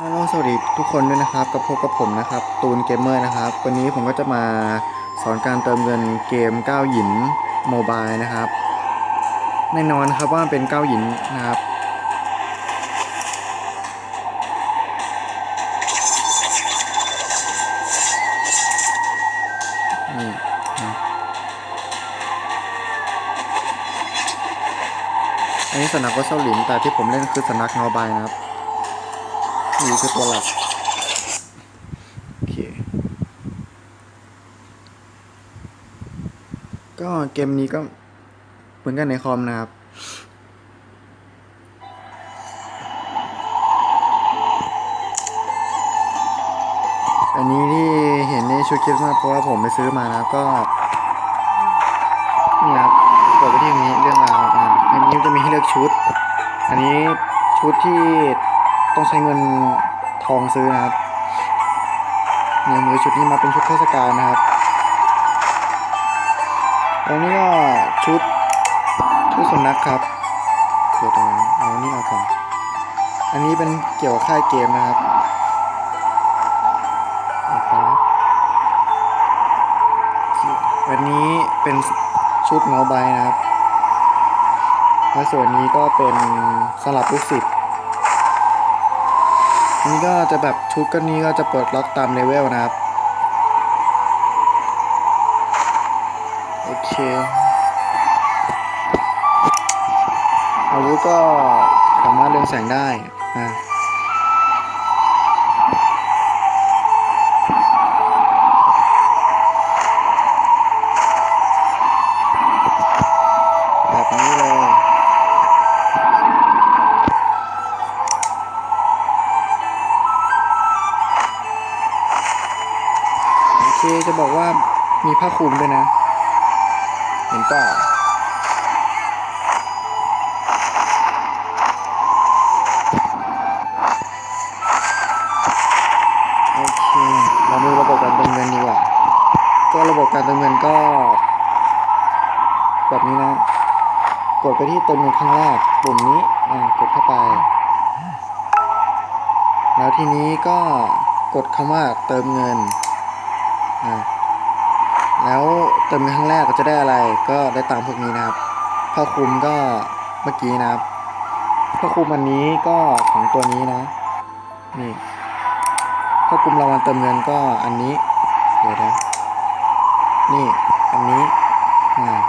ฮัลโหลสวัสดีทุกคนด้วยนะครับกับพบกับผมนะครับ ตูนเกมเมอร์นะครับ วันนี้ผมก็จะมาสอนการเติมเงินเกมก้าวหยินโมบายนะครับ แน่นอนครับว่าเป็นก้าวหยินนะครับนี่อันนี้สนักวัดเซาหลินแต่ที่ผมเล่นคือสนักโมบายนะครับนี่คือตัวหลักโอเคก็เกมนี้ก็ มือนกันในคอมนะครับอันนี้ที่เห็นในชุดคริสต์มาสเพราะว่าผมไปซื้อมานะก็นี่ครับกดไปที่นี้เรื่องราวอ่าอันนี้จะมีให้เลือกชุด อันนี้ชุดที่ต้องใช้เงินทองซื้อนะครับเนี่ยมือชุดนี้มาเป็นชุดเทศกาลนะครับแล้วนี่ก็ชุด สุนัขครับเดี๋ยวตรงเอานนี้เอาก่อนอันนี้เป็นเกี่ยวกับค่ายเกมนะครับนะครับวันนี้เป็นชุดเงาใบนะครับและส่วนนี้ก็เป็นสลับลูกศิษย์อันนี้ก็จะแบบชุดก็นี้ก็จะเปลดล็อกตามเลเวลนะครับ โอเค อาวุธก็สามารถเรืองแสงได้อ่าแบบนี้เลยโอเคจะบอกว่ามีผ้าคลุมด้วยนะ เห็นเปล่า การเติมเงินก็ แบบนี้นะ กดไปที่เติมเงินครั้งแรกปุ่มนี้อ่ากดเข้าไป แล้วทีนี้ก็กดคำว่าเติมเงินอ่าแล้วเติมเงินครั้งแรกก็จะได้อะไร ก็ได้ตามพวกนี้นะครับผ้าคลุมก็เมื่อกี้นะครับผ้าคลุมอันนี้ก็ของตัวนี้นะ นี่ผ้าคลุมรางวัลเติมเงินก็อันนี้เดี๋ยวนะ นี่ อันนี้อ่า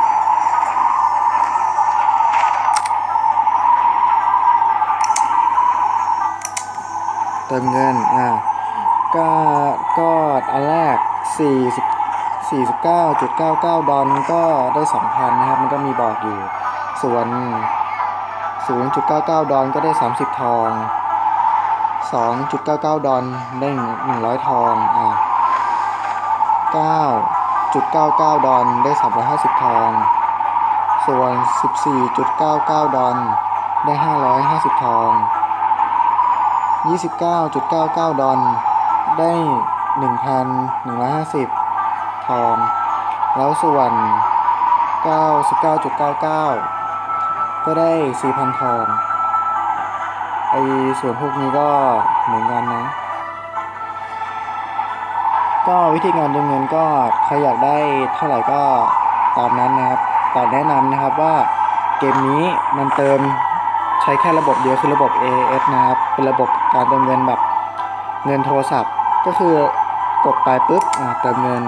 เติมเงิน อ่า ก็ ก็อันแรก 40 49.99 ดอลก็ได้ 2,000 นะครับ มันก็มีบอกอยู่ ส่วน 0.99 ดอลก็ได้ 30 ทอง 2.99 ดอลได้ 100 ทอง อ่า 9 9.99 ดอลได้ 350 ทอง ส่วน 14.99 ดอลได้ 550 ทอง 29.99 ดอลได้ 1,150 ทอง แล้วส่วน 99.99 ก็ได้ 4,000 ทอง ไอส่วนพวกนี้ก็เหมือนกันนะ ก็วิธีการเติมเงินก็ใครอยากได้เท่าไหร่ก็ตามนั้นนะครับแต่แนะนำนะครับว่าเกมนี้มันเติมใช้แค่ระบบเดียวคือระบบ AS นะครับ เป็นระบบการเติมเงินแบบเงินโทรศัพท์ ก็คือกดไปปุ๊บเติมเงิน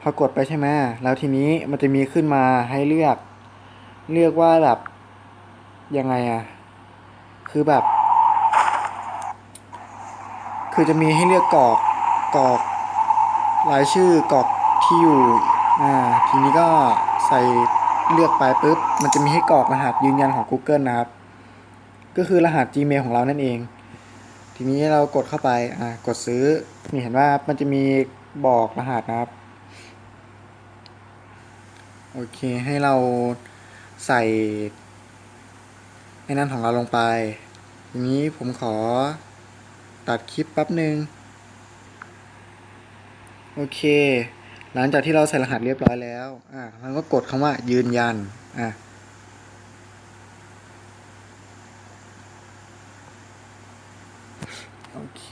พอกดไปใช่ไหมแล้วทีนี้มันจะมีขึ้นมาให้เลือก เลือกว่าแบบยังไงอะคือแบบ คือจะมีให้เลือกกรอกกรอกรายชื่อกรอกที่อยู่อ่าทีนี้ก็ใส่เลือกไปปุ๊บมันจะมีให้กรอกรหัสยืนยันของ Google นะครับ ก็คือรหัส Gmail ของเรานั่นเอง ทีนี้เรากดเข้าไปอ่ากดซื้อนี่เห็นว่ามันจะมีบอกรหัสนะครับโอเคให้เราใส่ไอ้นั่นของเราลงไปทีนี้ผมขอ ตัดคลิปแป๊บหนึ่งโอเค หลังจากที่เราใส่รหัสเรียบร้อยแล้วอะเราก็กดคำว่ายืนยันอะโอเค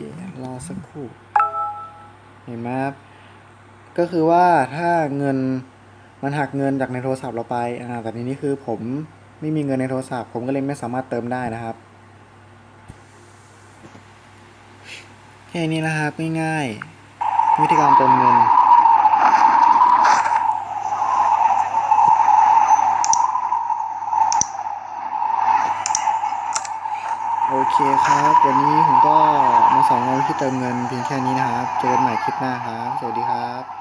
รอสักครู่เห็นไหมครับก็คือว่าถ้าเงินมันหักเงินจากในโทรศัพท์เราไปอ่าแต่ทีนี้คือผมไม่มีเงินในโทรศัพท์ ผมก็เลยไม่สามารถเติมได้นะครับ ค่นี้นะครับง่ายๆ วิธีการเติมเงิน โอเคครับ วันนี้ผมก็มาสอนงานวิธีเติมเงินเพียงแค่นี้นะครับ เจอกันใหม่คลิปหน้าครับ สวัสดีครับ